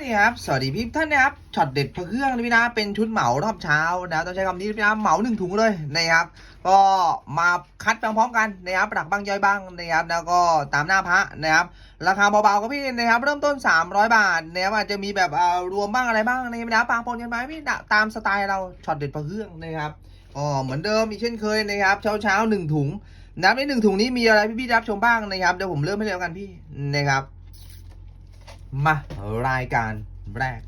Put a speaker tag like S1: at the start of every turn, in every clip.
S1: นี่ครับ สวัสดีพี่ท่านนะครับ ช็อตเด็ดพระเครื่องนะพี่นะ เป็นชุดเหมารอบเช้านะต้องใช้คำนี้นะพี่นะเหมาหนึ่งถุงเลยนะครับ ก็มาคัดไปพร้อมๆกันนะครับปรักบ้างย่อยบ้างนะครับ แล้วก็ตามหน้าพระนะครับ ราคาเบาๆก็พี่นะครับ เริ่มต้น 300 บาทนะครับอาจจะมีแบบอ่ารวมบ้างอะไรบ้างนะครับนะปางปนกันไหมพี่ตามสไตล์เรา ช็อตเด็ดพระเครื่องนะครับอ๋อเหมือนเดิมอีกเช่นเคยนะครับ เช้าเช้าๆหนึ่งถุงนะครับในหนึ่งถุงนี้มีอะไรพี่ๆรับชมบ้างนะครับ เดี๋ยวผมเริ่มให้แล้วกันพี่นะครับ มารายการแรก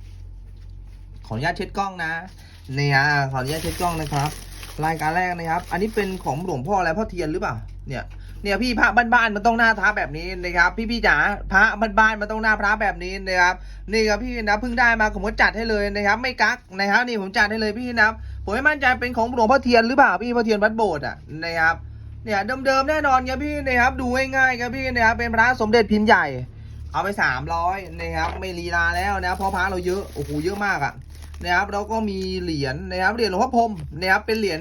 S1: ขออนุญาตเช็ดกล้องนะเนี่ฮะขออนุญาตเช็ดกล้องนะครับ รายการแรกนะครับ อันนี้เป็นของหลวงพ่ออะไรพ่อเทียนหรือเปล่าเนี่ยเนี่ยพี่พระบ้านๆมันต้องหน้าท้าแบบนี้นะครับ พี่พี่จ๋าพระบ้านๆมันต้องหน้าพระแบบนี้นะครับนี่ครับพี่นะเพิ่งได้มาผมก็จัดให้เลยนะครับ ไม่กักนะครับนี่ผมจัดให้เลยพี่นะผมไม่มั่นใจเป็นของหลวงพ่อเทียนหรือเปล่าพี่พ่อเทียนวัดโบสถ์อะนะครับเนี่ยเดิมๆแน่นอนครับพี่นะครับดูง่ายๆครับพี่นะครับเป็นพระสมเด็จพิมพ์ใหญ่ เอาไปสามร้อยนะครับไม่ลีลาแล้วนะครับเพราะพระเราเยอะโอ้โหเยอะมากอะนะครับแล้วก็มีเหรียญนะครับเหรียญหลวงพ่อพรมนะครับเป็นเหรียญ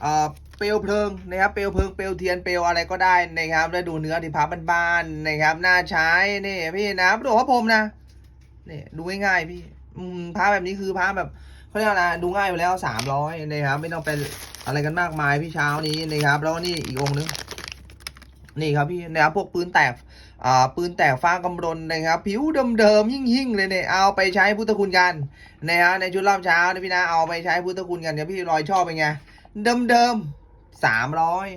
S1: เอ่อเปลวเพลิงนะครับเปลวเพลิงเปลวเทียนเปลวอะไรก็ได้นะครับแล้วดูเนื้อที่พระบ้านๆนะครับน่าใช้นี่พี่นะครับหลวงพ่อพรมนะนี่ดูง่ายๆพี่อืมพระแบบนี้คือพระแบบเขาเรียกอะไรดูง่ายอยู่แล้วสามร้อยนะครับไม่ต้องเป็นอะไรกันมากมายพี่เช้านี้นะครับ แล้วนี่อีกองนึงนี่ครับพี่นะครับพวกปืนแตก ปืนแตกฟ้ากำรนนะครับ ผิวเดิมๆยิ่งๆเลยเนี่ยเอาไปใช้พุทธคุณกันนะฮะในชุดรอบเช้านะพี่นะเอาไปใช้พุทธคุณกันเดี๋ยวพี่ลอยชอบเป็นไงเดิมๆสามร้อย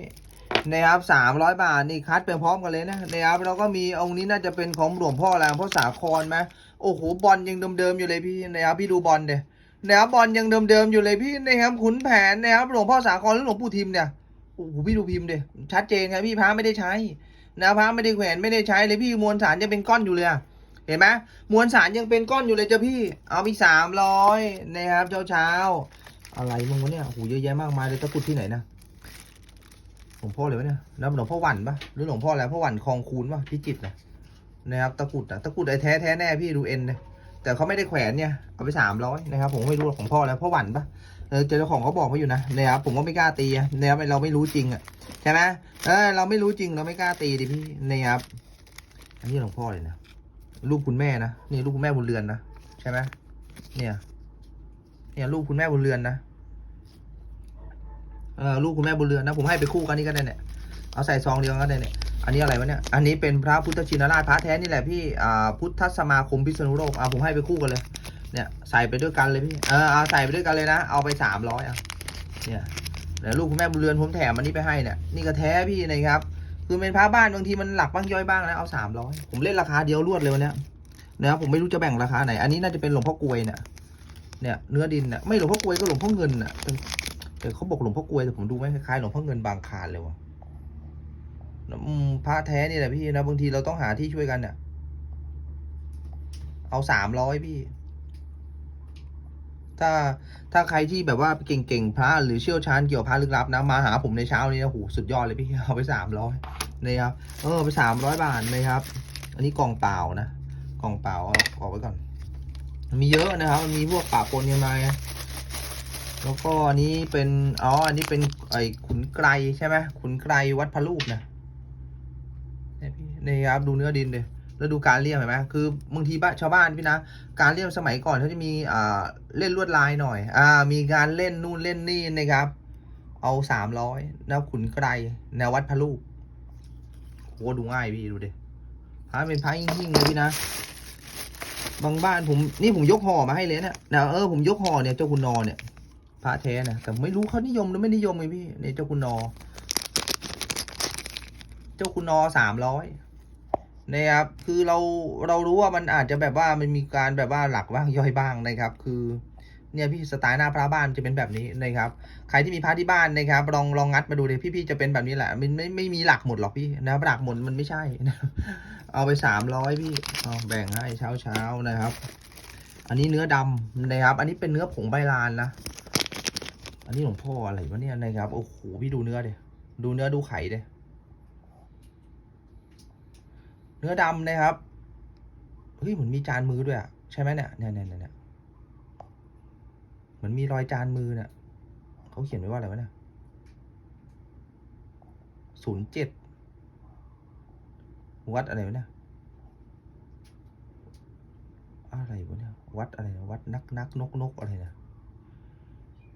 S1: นะครับสามร้อยบาทนี่คัดไปพร้อมกันเลยนะนะครับแล้วก็มีองค์นี้น่าจะเป็นของหลวงพ่อแล้วพ่อสาครไหมโอ้โหบอลยังเดิมๆอยู่เลยพี่นะครับพี่ดูบอลเดี๋ยนะครับบอลยังเดิมๆอยู่เลยพี่นะครับขุนแผนนะครับหลวงพ่อสาครหรือหลวงปู่ทิมเนี่ยโอ้โหพี่ดูพิมพ์เดี๋ยชัดเจนครับพี่พระไม่ได้ใช้ นะพระไม่ได้แขวนไม่ได้ใช้เลยพี่มวลสารยังเป็นก้อนอยู่เลยเห็นไหมมวลสารยังเป็นก้อนอยู่เลยจ้ะพี่ เอาไปสามร้อยนะครับเช้าเช้าอะไรมึงวะเนี่ยโอ้โหเยอะแยะมากมายเลยตะกุดที่ไหนนะหลวงพ่อเลยวะเนี่ยแล้วหลวงพ่อหวันปะหรือหลวงพ่ออะไรพ่อหวันคลองคูนปะพิจิตรนะนะครับตะกุดอะตะกุดไอ้แท้แท้แน่พี่ดูเอ็นเลยแต่เขาไม่ได้แขวนเนี่ยเอาไปสามร้อยนะครับผมไม่รู้หรอกของพ่อแล้วพ่อหวันปะ เออเจ้าของเขาบอกมาอยู่นะเนะครับผมก็ไม่กล้าตีอะนะครับเราไม่รู้จริงอะใช่ไหมเออเราไม่รู้จริงเราไม่กล้าตีดิพี่เนี่ยครับอันนี้หลวงพ่อเลยนะลูกคุณแม่นะนี่ลูกคุณแม่บุญเรือนนะใช่ไหมเนี่ยเนี่ยลูกคุณแม่บุญเรือนนะเออลูกคุณแม่บุญเรือนนะผมให้ไปคู่กันนี่ก็ได้เนี่ยเอาใส่ซองเดียวกันก็ได้เนี่ยอันนี้อะไรวะเนี่ย อันนี้เป็นพระพุทธชินราชพระแท้นี่แหละพี่ อ่า พุทธสมาคมพิษณุโลก อ่า ผมให้ไปคู่กันเลย เนี่ยใส่ไปด้วยกันเลยพี่ เออเอาใส่ไปด้วยกันเลยนะ เอาไปสามร้อยอะ เนี่ยเดี๋ยวลูกคุณแม่บุญเรือนผมแถมอันนี้ไปให้เนี่ย นี่ก็แท้พี่นะครับ คือเป็นพระบ้านบางทีมันหลักบ้างย่อยบ้างนะ เอาสามร้อยผมเล่นราคาเดียวรวดเลยวันเนี้ยนะครับผมไม่รู้จะแบ่งราคาไหน อันนี้น่าจะเป็นหลวงพ่อกลวยเนี่ย เนี่ยเนื้อดินเนี่ยไม่หลวงพ่อกลวยก็หลวงพ่อเงินน่ะแต่เขาบอกหลวงพ่อกลวยแต่ผมดูไม่คล้ายๆหลวงพ่อเงินบางคานเลยว่ะพระแท้นี่แหละพี่นะบางทีเราต้องหาที่ช่วยกันเนี่ยเอาสามร้อยพี่ ถ้าถ้าใครที่แบบว่าเก่งๆพระหรือเชี่ยวชาญเกี่ยวกับพระลึกลับนะมาหาผมในเช้านี้นะโหสุดยอดเลยพี่เอาไปสามร้อยนะครับเออไปสามร้อยบาทนะครับ อันนี้กล่องเปล่านะกล่องเปล่าเอาออกไว้ก่อน มีเยอะนะครับมันมีพวกปะปนกันมาไงแล้วก็อันนี้เป็นอ๋ออันนี้เป็นไอ้ขุนไกรใช่ไหมขุนไกรวัดพระรูปนะเนี่ยพี่นี่ครับดูเนื้อดินเลย แล้วดูการเลี่ยมเห็นไหมคือบางทีบ้านชาวบ้านพี่นะ การเล่นสมัยก่อนเขาจะมีอ่าเล่นลวดลายหน่อย อ่า มีการเล่นนู่นเล่นนี่นะครับ เอาสามร้อยแนวขุนไกรแนววัดพระลูกโหดูง่ายพี่ดูดิพระเป็นพระหิ่งๆเลยพี่นะ บางบ้านผมนี่ผมยกห่อมาให้เลยเนี่ยนะเออผมยกห่อเนี่ยเจ้าคุณนอเนี่ยพระแท้นะแต่ไม่รู้เขานิยมหรือไม่นิยมไงพี่เนี่ยเจ้าคุณนอ เจ้าคุณนอสามร้อย นะครับ คือเราเรารู้ว่ามันอาจจะแบบว่ามันมีการแบบว่าหลักบ้างย่อยบ้างนะครับ คือเนี่ยพี่สไตล์หน้าพระบ้านจะเป็นแบบนี้นะครับ ใครที่มีพระที่บ้านนะครับ ลองลองงัดมาดูเลยพี่ๆจะเป็นแบบนี้แหละ มันไม่ไม่มีหลักหมดหรอกพี่นะหลักหมดมันไม่ใช่นะเอาไปสามร้อยพี่เอาแบ่งให้เช้าเช้านะครับ อันนี้เนื้อดำนะครับ อันนี้เป็นเนื้อผงใบลานนะ อันนี้หลวงพ่ออะไรวะเนี่ยนะครับ โอ้โหพี่ดูเนื้อเดียดูเนื้อดูไข่เดีย เนื้อดำนะครับเฮ้ยเหมือนมีจานมือด้วยอะใช่ไหมเนี่ยเนี่ยเนี่ยเนี่ยเหมือนมีรอยจานมือเนี่ยเขาเขียนไว้ว่าอะไรวะเนี่ยศูนย์เจ็ดวัดอะไรวะเนี่ยอะไรวะเนี่ยวัดอะไรนะวัดนักนักนกนกอะไรนะ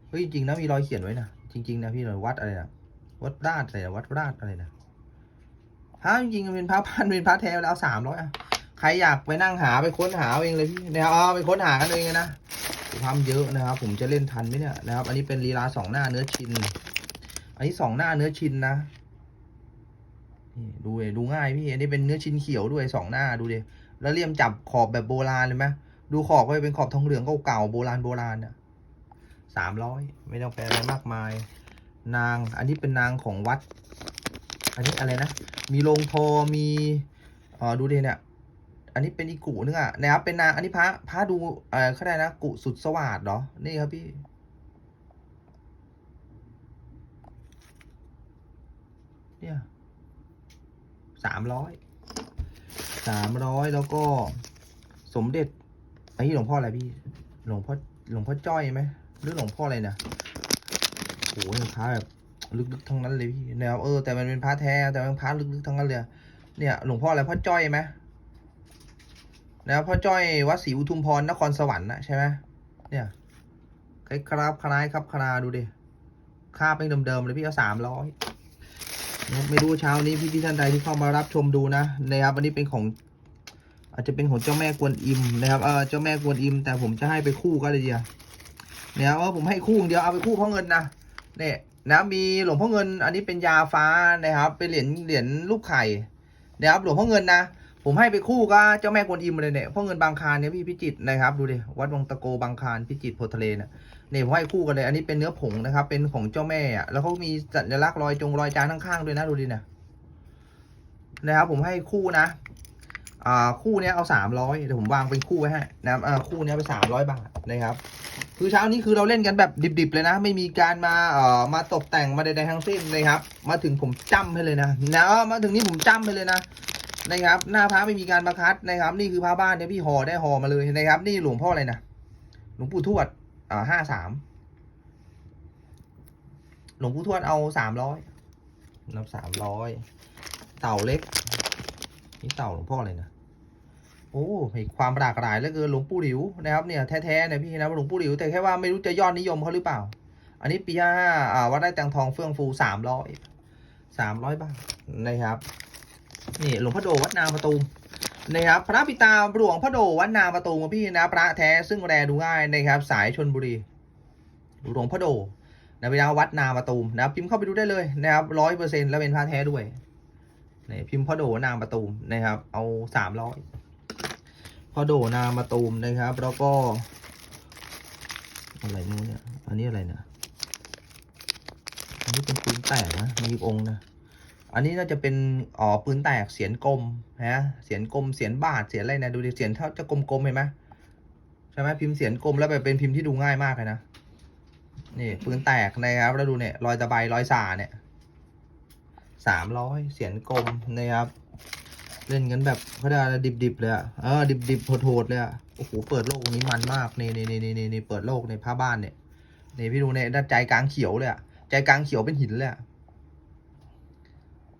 S1: เฮ้ยจริงนะมีรอยเขียนไว้นะจริง ๆ นะพี่รอยวัดอะไรนะวัดราชอะไรนะวัดราชอะไรนะ พระจริงๆมันเป็นพระพันเป็นพระแท้แล้วสามร้อยอะใครอยากไปนั่งหาไปค้นหาเอาเองเลยพี่นะครับเอาไปค้นหากันเองนะความเยอะนะครับ ผมจะเล่นทันไหมเนี่ยนะครับ อันนี้เป็นลีลาสองหน้าเนื้อชิน อันนี้สองหน้าเนื้อชินนะดูเลยดูง่ายพี่อันนี้เป็นเนื้อชินเขียวด้วยสองหน้าดูดิแล้วเลี่ยมจับขอบแบบโบราณเลยไหมดูขอบก็เป็นขอบทองเหลืองเก่าๆโบราณโบราณเนี่ยสามร้อยไม่ต้องแปลอะไรมากมาย นางอันนี้เป็นนางของวัด อันนี้อะไรนะ มีโรงโทมีอ๋อดูดิเนี่ย อันนี้เป็นอีกุนึงอะนะครับ เป็นนางอันนี้พระพระดูเอ่อเขาได้นะ กุสุดสวัสดเหรอ นี่ครับพี่ เนี่ยสามร้อย สามร้อยแล้วก็สมเด็จไอ้ที่หลวงพ่ออะไรพี่ หลวงพ่อ หลวงพ่อจ้อยไหม หรือหลวงพ่ออะไรนะโอ้ยพระแบบ ลึกๆทั้งนั้นเลยพี่นะครับเออแต่มันเป็นพระแท้แต่มันพระลึกๆทั้งนั้นเลยเนี่ยหลวงพ่ออะไรพ่อจ้อยไหมนะครับพ่อจ้อยวัดศรีอุทุมพรนครสวรรค์นะใช่ไหมเนี่ยคล้ายครับคล้ายครับคลาดูดิค่าเป็นเดิมๆเลยพี่เอาสามร้อยไม่รู้เช้านี้พี่พี่ท่านใดที่เข้ามารับชมดูนะนะครับอันนี้เป็นของ อาจจะเป็นของเจ้าแม่กวนอิมนะครับเออเจ้าแม่กวนอิม แต่ผมจะให้ไปคู่ก็เลยเดียวเนี่ยว่าผมให้คู่อย่างเดียวเอาไปคู่เพ่อเงินนะเนี่ย นะมีหลวงพ่อเงินอันนี้เป็นยาฟ้านะครับ เป็นเหรียญเหรียญลูกไข่นะครับหลวงพ่อเงินนะผมให้ไปคู่ก็เจ้าแม่กวนอิมเลยเนี่ยพ่อเงินบางคารเนี่ยพี่พิจิตนะครับดูดิวัดวังตะโกบางคารพิจิตโพทะเลเนี่ยเนี่ยผมให้คู่กันเลย อันนี้เป็นเนื้อผงนะครับ เป็นของเจ้าแม่อะแล้วเขามีสัญลักษณ์รอยจงรอยจานข้างๆด้วยนะดูดิเนี่ยนะครับผมให้คู่นะอ่าคู่เนี้ยเอาสามร้อยเดี๋ยวผมวางเป็นคู่ไว้ให้นะครับอ่าคู่เนี้ยไปสามร้อยบาทนะครับ คือเช้านี้คือเราเล่นกันแบบดิบๆเลยนะ ไม่มีการมาเอ่อมาตกแต่งมาใดๆทั้งสิ้นนะครับ มาถึงผมจ้ำให้เลยนะนะมาถึงนี้ผมจ้ำให้เลยนะนะครับ หน้าพระไม่มีการมาคัดนะครับ นี่คือพระบ้านเนี่ยพี่ห่อได้ห่อมาเลยนะครับ นี่หลวงพ่ออะไรนะหลวงปู่ทวดอ่าห้าสามหลวงปู่ทวดเอาสามร้อยนับสามร้อยเต่าเล็ก นี่เต่าหลวงพ่ออะไรนะ อ้มีความหลากหลายเหลือเกินหลวงปู่หลิวนะครับเนี่ยแท้ๆเนี่ยพี่นะหลวงปู่หลิวแต่แค่ว่าไม่รู้จะยอดนิยมเขาหรือเปล่า อันนี้ปีห้าอ่าวัดได้แตงทองเฟื่องฟูสามร้อยสามร้อยบาทนะครับนี่หลวงพ่อโดวัดนาประตูมนะครับพระปิตาหลวงพ่อโดวัดนาประตูมพี่นะพระแท้ซึ่งแรดูง่ายนะครับ สายชนบุรีหลวงพ่อโดนะพี่นะวัดนาประตูมนะครับพิมพ์เข้าไปดูได้เลยนะครับร้อยเปอร์เซ็นต์แล้วเป็นพระแท้ด้วยนี่พิมพ์พ่อโดนาประตูมนะครับเอาสามร้อย พ่อโดนามาตูมนะครับ แล้วก็ อะไรนู้นเนี่ย อันนี้อะไรนะอันนี้เป็นปืนแตกนะ มีอองค์นะ อันนี้น่าจะเป็นอ๋อปืนแตกเสียนกลมนะเสียนกลมเสียนบาทเสียนอะไรนะดูดิเสียนเท่าจะกลมๆเห็นไหมใช่ไหมพิมพ์เสียนกลมแล้วแบบเป็นพิมพ์ที่ดูง่ายมากเลยนะนี่ปืนแตกนะครับแล้วดูเนี่ยรอยตะไบรอยสาเนี่ยสามร้อยเสียนกลมนะครับ เล่นกันแบบเขาเรียกอะไรดิบๆเลยอะเออดิบๆโหดๆเลยอะโอ้โหเปิดโลกตรงนี้มันมากนี่นี่นี่นี่นี่เปิดโลกในผ้าบ้านเนี่ยนี่พี่ดูเนี่ยด้านใจกลางเขียวเลยอะใจกลางเขียวเป็นหินเลยอะ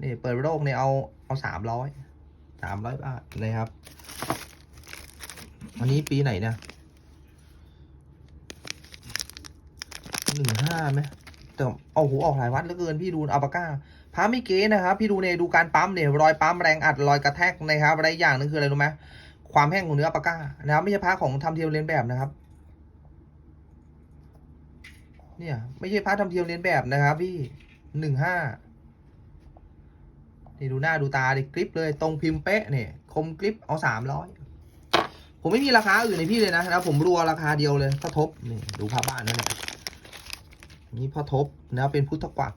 S1: นี่เปิดโลกเนี่ยเอาเอาสามร้อยสามร้อยบาทนะครับอันนี้ปีไหนเนี่ยหนึ่งห้าไหมแต่เอาโหออกหลายวัดเหลือเกินพี่ดูอัลปาก้า พระไม่เก๋นะครับ พี่ดูเนี่ยดูการปั๊มเนี่ยรอยปั๊มแรงอัดรอยกระแทกนะครับอะไรอย่างนึงคืออะไรรู้ไหมความแห้งของเนื้อปากก้านะครับไม่ใช่พระของทำเทียมเลียนแบบนะครับ เนี่ย ไม่ใช่พระทำเทียมเลียนแบบนะครับ พี่หนึ่งห้านี่ดูหน้าดูตาดิกริปเลยตรงพิมพ์เป๊ะเนี่ยคมกริปเอาสามร้อยผมไม่มีราคาอื่นในพี่เลยนะนะผมรัวราคาเดียวเลยพ่อทบนี่ดูพระบ้านนั่นแหละนี่พ่อทบนะเป็นพุทธกวัก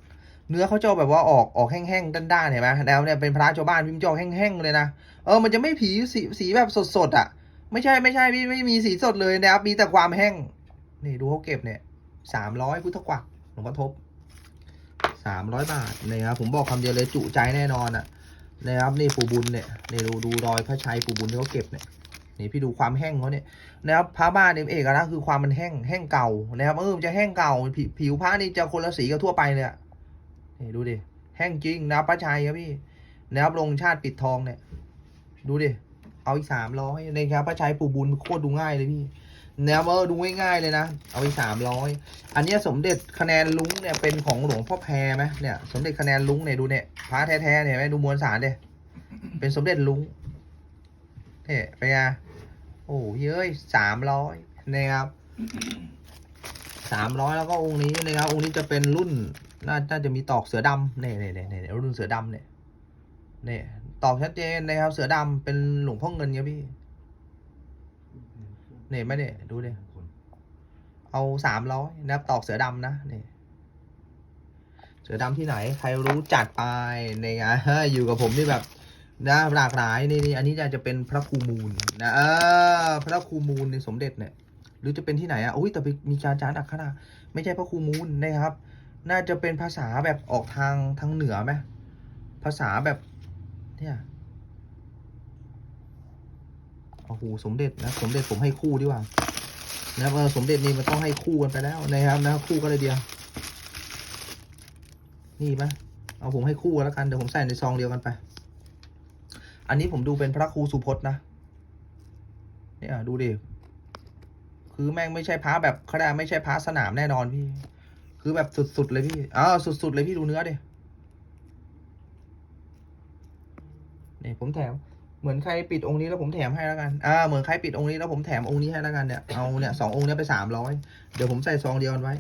S1: เนื้อเขาจะแบบว่าออกออกแห้งๆด้านๆเห็นไหมแล้วเนี่ยเป็นพระชาวบ้านพิมพ์จะอกแห้งๆเลยนะเออมันจะไม่ผีสีสีแบบสดๆอะ ไม่ใช่ไม่ใช่พี่ไม่มีสีสดเลยนะครับมีแต่ความแห้งนี่ดูเขาเก็บเนี่ยสามร้อยพุทธกวักหลวงพ่อทบสามร้อยบาทนะครับผมบอกคำเดียวเลยจุใจแน่นอนอะนะครับนี่ปู่บุญเนี่ยนี่ดูดูรอยพระชัยปู่บุญที่เขาเก็บเนี่ยนี่พี่ดูความแห้งเขาเนี่ยนะครับพระบ้านเนี่ยเอกลักษณ์คือความมันแห้งแห้งเก่านะครับเออมันจะแห้งเก่าผิวผิวพระนี่จะคนละสีกับทั่วไปเลยอะ นี่ดูดิ แห้งจริงนะป้าชัยครับพี่นะครับลงชาติปิดทองเนี่ย ดูดิ เอาอีกสามร้อยนะครับป้าชัยปู่บุญโคตรดูง่ายเลยพี่แนวเออดูง่ายๆเลยนะ เอาไปสามร้อยอันนี้สมเด็จคะแนนลุงเนี่ยเป็นของหลวงพ่อแพรไหมเนี่ย สมเด็จคะแนนลุงเนี่ยดูเนี่ยพระแท้ๆเนี่ยไหมดูมวลสารเดยเป็นสมเด็จลุงเนี่ยไปนไงโอ้เย้ยสามร้อยนะครับสามร้อยแล้วก็องค์นี้นะครับ องค์นี้จะเป็นรุ่น น่าจะมีตอกเสือดำเนี่ยเนี่ยเนี่ยเนี่ยรุ่นเสือดำเนี่ยเนี่ยตอกชัดเจนนะครับ เสือดำเป็นหลวงพ่อเงินครับพี่เนี่ยไม่เนี่ยดูดิเอาสามร้อยนะครับตอกเสือดำนะเนี่เสือดำที่ไหน ใครรู้จัดไปในงานอยู่กับผมนี่แบบนะหลากหลายนี่นี่อันนี้จะเป็นพระครูมูลนะเออพระครูมูลในสมเด็จเนี่ยหรือจะเป็นที่ไหนอะอุ้ยแต่ไปมีการจานอักขระไม่ใช่พระครูมูลนะครับ น่าจะเป็นภาษาแบบออกทางทางเหนือไหมภาษาแบบเนี่ยโอ้โหสมเด็จนะสมเด็จผมให้คู่ดีกว่านะครับสมเด็จนี่มันต้องให้คู่กันไปแล้วนะครับนะคู่กันเลยเดียวนี่ไหมเอาผมให้คู่กันแล้วกันเดี๋ยวผมใส่ในซองเดียวกันไป อันนี้ผมดูเป็นพระครูสุพจน์นะเนี่ยดูดิคือแม่งไม่ใช่พระแบบเขาเรียกไม่ใช่พระสนามแน่นอนพี่ คือแบบสุดๆเลยพี่อ้าวสุดๆเลยพี่ดูเนื้อดินี่ยผมแถม เหมือนใครปิดองค์นี้แล้วผมแถมให้แล้วกันอ่าเหมือนใครปิดองค์นี้แล้วผมแถมองค์นี้ให้แล้วกันเนี่ยเอาเนี่ยสององค์เนี้ยไปสามร้อยเดี๋ยวผมใส่ซองเดียวกันไว้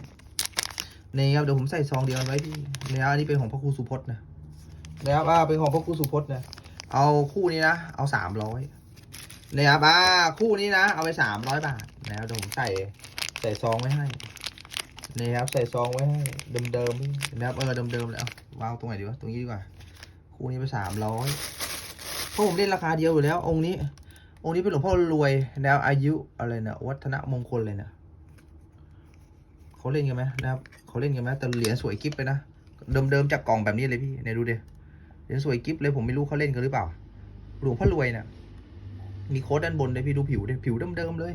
S1: เนี่ครับเดี๋ยวผมใส่ซองเดียวกันไว้พี่เนี่ยอันนี้เป็นของพระครูสุพจน์นะนะครับอ่าเป็นของพระครูสุพจน์นะเอาคู่นี้นะเอาสามร้อยนะครับอ่าคู่นี้นะ เอาไปสามร้อยบาทนะครับเดี๋ยวผมใส่ใส่ซองไว้ให้ นี่ครับใส่ซองไว้ให้เดิมๆนี่นะครับเออเดิมๆเลยเอาวางตรงไหนดีวะตรงนี้ดีกว่าคู่นี้ไปสามร้อยเพราะผมเล่นราคาเดียวอยู่แล้ว องค์นี้ องค์นี้เป็นหลวงพ่อรวยแนวอายุอะไรนะวัฒนมงคลเลยนะเขาเล่นกันไหมนะครับเขาเล่นกันไหมแต่เหรียญสวยกิฟไปนะเดิมๆจากกล่องแบบนี้เลยพี่เนี่ยดูดิเหรียญสวยกิฟเลยผมไม่รู้เขาเล่นกันหรือเปล่า หลวงพ่อรวยเนี่ยมีโค้ดด้านบนเลยพี่ดูผิวดิผิวเดิมๆเลย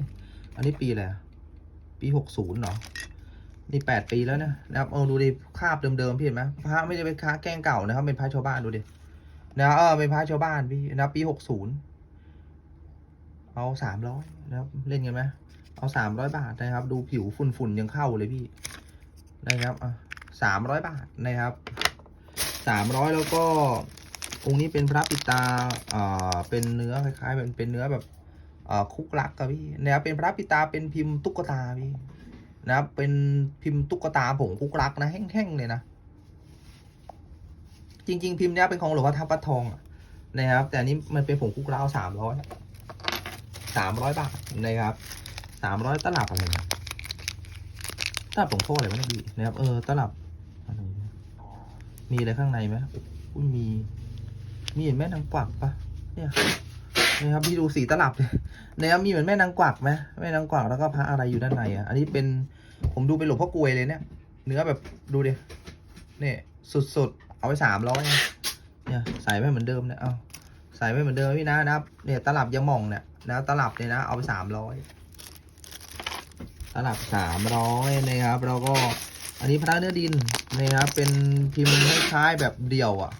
S1: อันนี้ปีอะไรปีหกศูนย์เหรอ นี่แปดปีแล้วนะนะครับเอาดูดิคราบเดิมๆพี่เห็นไหมพระไม่ได้เป็นค้าแกงเก่านะครับ เป็นพระชาวบ้านดูดินะเออเป็นพระชาวบ้านพี่นะปีหกศูนย์เอาสามร้อยนะครับเล่นกันไหมเอาสามร้อยบาทนะครับ ดูผิวฝุ่นฝุ่นๆยังเข้าเลยพี่นะครับสามร้อยบาทนะครับสามร้อยแล้วก็องค์นี้เป็นพระปิตาเอ่าเป็นเนื้อคล้ายๆเป็นเป็นเนื้อแบบเอ่าคุกลักกับพี่นะครับเป็นพระปิตาเป็นพิมพ์ตุ๊กตาพี่ นะครับเป็นพิมพ์ตุ๊กตาผงคุกลักนะแห้งๆเลยนะ จริง ๆ พิมพ์เนี้ยเป็นของหลวงพ่อทับปัดทองนะครับ แต่อันนี้มันเป็นผงคุกราวสามร้อยสามร้อยบาทนะครับสามร้อยตลับอะไรนะตลับหลวงพ่ออะไรวะเนี่ดีนะครับเออตลับมีอะไรข้างในไหมอุ้ยมี มีเห็นแม่นางกวักปะเนี่ย นะครับพี่ดูสีตลับเลยนะครับมีเหมือนแม่นางกวักไหมแม่นางกวักแล้วก็พระอะไรอยู่ด้านในอะอันนี้เป็นผมดูเป็นหลวงพ่อกลวยเลยเนี่ย เนื้อแบบดูดิเนี่ยสุดๆเอาไปสามร้อยเนี่ยใส่ไว้เหมือนเดิมเนี่ยเอาใส่ไว้เหมือนเดิมพี่นะนะครับเนี่ยตลับยังมองเนี่ยนะตลับเนี่ยนะเอาไปสามร้อยตลับสามร้อยนะครับแล้วก็อันนี้พระเนื้อดินนะครับเป็นพิมพ์คล้ายๆแบบเดี่ยวอะ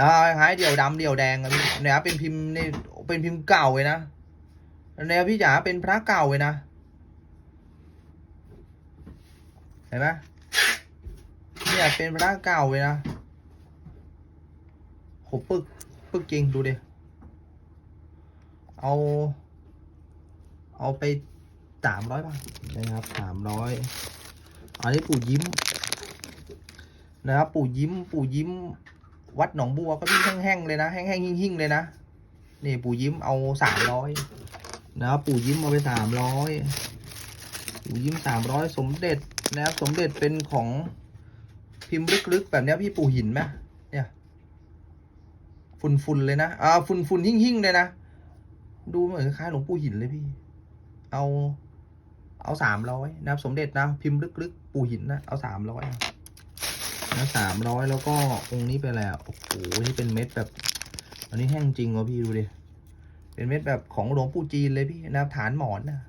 S1: นะคล้ายเดี่ยวดำเดี่ยวแดงอะพี่นะครับเป็นพิมพ์นี่เป็นพิมพ์เก่าเลยนะนะครับพี่จ๋าเป็นพระเก่าเลยนะเห็นไหมเนี่ยเป็นพระเก่าเลยนะโหปึกปึกจริงดูดิเอา เอาไปสามร้อยบาทนะครับสามร้อยอันนี้ปู่ยิ้มนะครับปู่ยิ้มปู่ยิ้ม วัดหนองบัวก็พี่แห้งๆเลยนะแห้งๆหิ่งๆเลยนะนี่ปู่ยิ้มเอาสามร้อยนะปู่ยิ้มเอาไปสามร้อยปู่ยิ้มสามร้อยสมเด็จนะครับสมเด็จเป็นของพิมพ์ลึกๆ แบบนี้พี่ปู่หินไหมเนี่ยฝุ่นๆเลยนะอ่าฝุ่นๆหิ่งๆเลยนะดูเหมือนคล้ายๆหลวงปู่หินเลยพี่ เอา เอาสามร้อยนะครับ สมเด็จนะ พิมพ์ลึกๆ ปู่หินนะ เอาสามร้อย นะสามร้อยแล้วก็องค์นี้เป็นอะไรอะโอ้โหนี่เป็นเม็ดแบบ อันนี้แห้งจริงวะพี่ดูดิเป็นเม็ดแบบของหลวงปู่จีนเลยพี่นะฐานหมอนนะ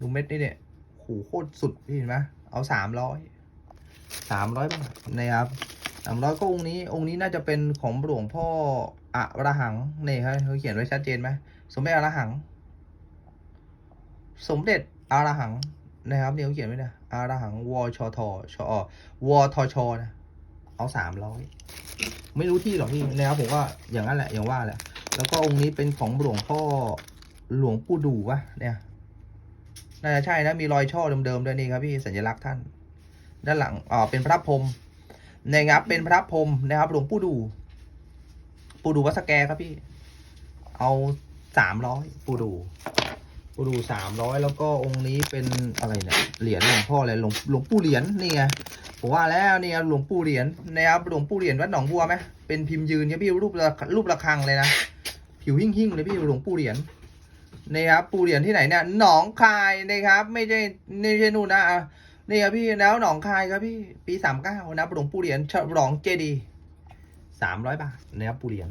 S1: ดูเม็ดนี่เนี่ยโหโคตรสุดพี่เห็นไหมเอาสามร้อยสามร้อยบาทนะครับสามร้อยก็องค์นี้องค์นี้น่าจะเป็นของหลวงพ่ออะระหังนี่ครับเขาเขียนไว้ชัดเจนไหมสมเด็จอะระหัง สมเด็จอาระหัง นะครับเนี่ยเขาเขียนไว้นะอาราหังวอชอทอชอวอทอชอนะเอาสามร้อยไม่รู้ที่หรอกพี่นะครับผมก็อย่างนั้นแหละอย่างว่าแหละ แล้วก็องค์นี้เป็นของหลวงพ่อหลวงปู่ดูวะเนี่ยน่าจะใช่นะมีรอยช่อเดิมๆด้วยนี่ครับพี่สัญลักษณ์ท่าน ด้านหลังอ๋อเป็นพระพรมนะครับเป็นพระพรมนะครับ หลวงปู่ดูปู่ดูวัดสแกครับพี่ เอาสามร้อยปู่ดู ปู่ดูสามร้อยแล้วก็องค์นี้เป็นอะไรเนี่ยเหรียญหลวงพ่ออะไรหลวงหลวงปู่เหรียญนี่ไงผมว่าแล้วนี่ครับหลวงปู่เหรียญนะครับหลวงปู่เหรียญวัดหนองบัวไหมเป็นพิมพ์ยืนครับพี่รูประรูประฆังเลยนะผิวหิ่งๆเลยพี่หลวงปู่เหรียญนะครับปู่เหรียญที่ไหนเนี่ยหนองคายนะครับ ไม่ใช่ไม่ใช่นู่นนะอะนี่ครับพี่แล้วหนองคายครับพี่ปีสามเก้านะหลวงปู่เหรียญฉลองเจดีสามร้อยบาทนะครับปู่เหรียญ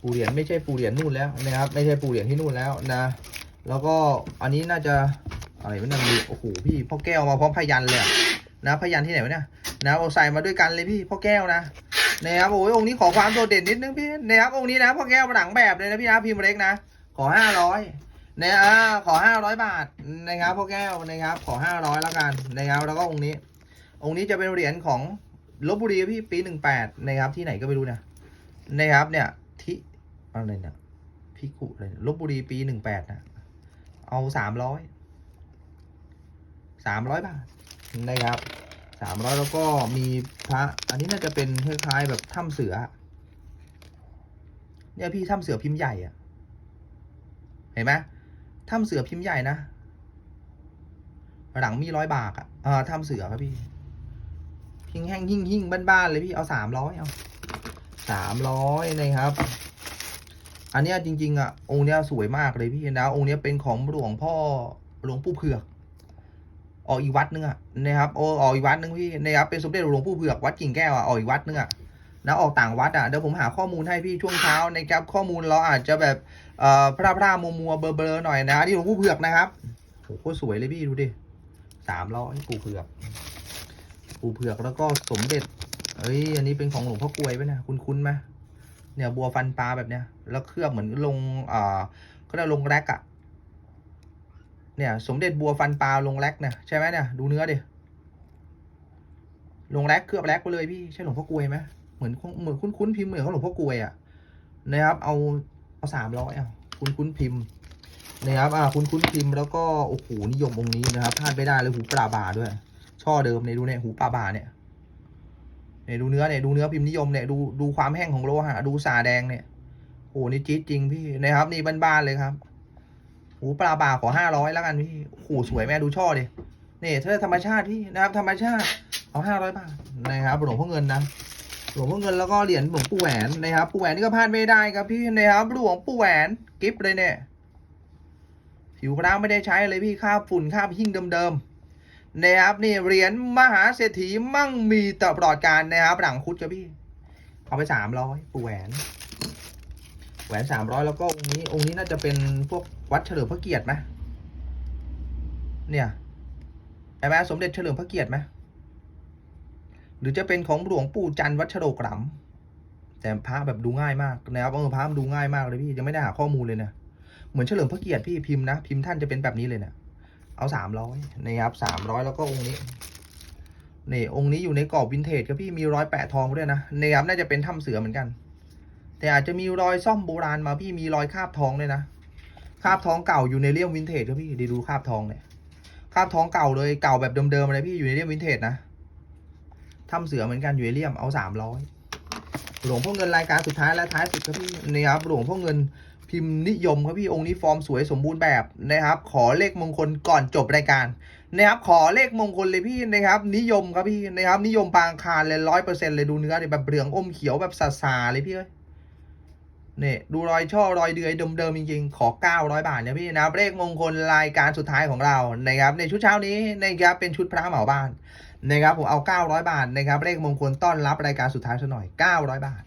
S1: ปู่เหรียญไม่ใช่ปู่เหรียญนู่นแล้วนะครับ ไม่ใช่ปู่เหรียญที่นู่นแล้วนะ แล้วก็อันนี้น่าจะอะไรไม่น่ามีโอ้โหพี่พ่อแก้วมาพร้อมพยันเลยนะพยันที่ไหนวะเนี่ยนะเอาใส่มาด้วยกันเลยพี่พ่อแก้วนะนะครับโอ้ยองค์นี้ขอความโดดเด่นนิดนึงพี่นะครับองค์นี้นะพ่อแก้วหลังแบบเลยนะพี่นะพิมพ์เล็กนะขอห้าร้อยนะขอห้าร้อยบาทนะครับพ่อแก้วนะครับขอห้าร้อยแล้วกันนะครับแล้วก็องค์นี้ องค์นี้จะเป็นเหรียญของลบบุรีพี่ปีหนึ่งแปดนะครับที่ไหนก็ไม่รู้นะนะครับเนี่ยที่อะไรเนี่ยพิกุอะไรลบบุรีปีหนึ่งแปดนะ เอาสามร้อยสามร้อยบาทนะครับสามร้อยแล้วก็มีพระ อันนี้น่าจะเป็นคล้ายๆแบบถ้ำเสือ เนี่ยพี่ถ้ำเสือพิมพ์ใหญ่อะเห็นไหมถ้ำเสือพิมพ์ใหญ่นะหลังมีร้อยบาทอะอ่าถ้ำเสือครับพี่หิ่งแห้งหิ่งหิ่งบ้านๆเลยพี่เอาสามร้อยเอาสามร้อยนะครับ อันเนี้ยจริง ๆอะองค์เนี้ยสวยมากเลยพี่นะ องค์เนี้ยเป็นของหลวงพ่อหลวงปู่เผือกออกอีกวัดนึงอะนะครับโอออกอีกวัดนึงพี่นะครับเป็นสมเด็จหลวงปู่เผือกวัดกิ่งแก้วอะออกอีกวัดนึงอะนะออกต่างวัดอะเดี๋ยวผมหาข้อมูลให้พี่ช่วงเช้านะครับข้อมูลเราอาจจะแบบเอ่อพระพระมัวมัวเบลอเบลอๆหน่อยนะที่หลวงปู่เผือกนะครับโหโคตรสวยเลยพี่ดูดิสามร้อยปู่เผือก ปู่เผือกแล้วก็สมเด็จเอ้ยอันนี้เป็นของหลวงพ่อกลวยไหมนะคุณคุ้นๆไหม เนี่ยบัวฟันปลาแบบเนี้ย แล้วเคลือบเหมือนลงเอ่าก็เรียกลงแร็กอะเนี่ย สมเด็จบัวฟันปลาลงแร็กเนี่ยใช่ไหมเนี่ยดูเนื้อดิลงแร็กเคลือบแร็กไปเลยพี่ใช่หลวงพ่อกลวยไหมเหมือนเหมือนคุ้นคุ้นๆพิมพ์เหมือนของหลวงพ่อกลวยอะนะครับเอาเอาสามร้อยอาคุ้นคุ้นพิมพ์นะครับอ่าคุ้นคุ้นพิมพ์แล้วก็โอ้โหนิยมองค์นี้นะครับพลาดไม่ได้เลยหูปลาบาด้วย ช่อเดิมเนี่ยดูเนี่ยหูปลาบาเนี่ย เนี่ยดูเนื้อเนี่ยดูเนื้อพิมพ์นิยมเนี่ยดูดูความแห้งของโลหะดูสาแดงเนี่ยโอ้นี่จี๊ดจริงพี่นะครับนี่บ้านๆเลยครับหูปลาบ่าขอห้าร้อยแล้วกันพี่โอ้สวยแม่ดูช่อดิเนี่ยถ้าธรรมชาติพี่นะครับ ธรรมชาติเอาห้าร้อยบาทนะครับหลวงพ่อเงินนะหลวงพ่อเงินแล้วก็เหรียญหลวงปู่แหวนนะครับปู่แหวนนี่ก็พลาดไม่ได้ครับพี่นะครับหลวงปู่แหวนกิฟต์เลยเนี่ยผิวพระดาษไม่ได้ใช้เลยพี่คราฝุ่นคราบหิ้งเดิมๆ นะครับนี่เหรียญมหาเศรษฐีมั่งมีตลอดการนะครับหลังคุดครับพี่ เอาไปสามร้อยปูแหวน แหวนสามร้อยแล้วก็องค์นี้องค์นี้น่าจะเป็นพวกวัดเฉลิมพระเกียรติไหมเนี่ยใช่ไหมสมเด็จเฉลิมพระเกียรติไหมหรือจะเป็นของหลวงปู่จันทร์วัดฉโลกหลำแต่พระแบบดูง่ายมากนะครับเออพระมันดูง่ายมากเลยพี่ยังไม่ได้หาข้อมูลเลยนะเหมือนเฉลิมพระเกียรติพี่พิมพ์นะพิมพ์ท่านจะเป็นแบบนี้เลยเนี่ย เอาสามร้อยนะครับสามร้อยแล้วก็องค์นี้นี่องค์นี้อยู่ในกรอบวินเทจครับพี่มีรอยแปะทองด้วยนะนะครับน่าจะเป็นถ้ำเสือเหมือนกัน แต่อาจจะมีรอยซ่อมโบราณมาพี่มีรอยคาบทองด้วยนะคาบทองเก่าอยู่ในเลี่ยมวินเทจครับพี่ดีดูคาบทองเนี่ยคาบทองเก่าเลยเก่าแบบเดิมๆเลยพี่อยู่ในเลี่ยมวินเทจนะถ้ำเสือเหมือนกันอยู่ในเลี่ยมเอาสามร้อยหลวงพ่อเงินรายการสุดท้ายและท้ายสุดครับพี่นะครับหลวงพ่อเงิน พิมพ์นิยมครับพี่องค์นี้ฟอร์มสวยสมบูรณ์แบบนะครับ ขอเลขมงคลก่อนจบรายการนะครับขอเลขมงคลเลยพี่นะครับ นิยมครับพี่นะครับ นิยมปางคารเลยร้อยเปอร์เซ็นต์เลยดูเนื้อเนี่ยแบบเหลืองอมเขียวแบบสาสาเลยพี่เอ้ยเนี่ยดูรอยช่อรอยเดือยเดิมๆจริงๆ ขอ 900 บาทเนี่ยพี่นะครับเลขมงคลรายการสุดท้ายของเรานะครับ ในชุดเช้านี้นะครับเป็นชุดพระเหมาบ้านนะครับผมเอา 900 บาทนะครับเลขมงคลต้อนรับรายการสุดท้ายซะหน่อย 900 บาท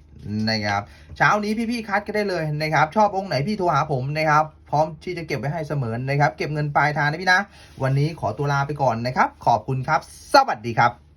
S1: นะครับเช้านี้พี่ๆคัดก็ได้เลยนะครับ ชอบองค์ไหนพี่โทรหาผมนะครับ พร้อมที่จะเก็บไว้ให้เสมอนะครับ เก็บเงินปลายทางนะพี่นะ วันนี้ขอตัวลาไปก่อนนะครับ ขอบคุณครับ สวัสดีครับ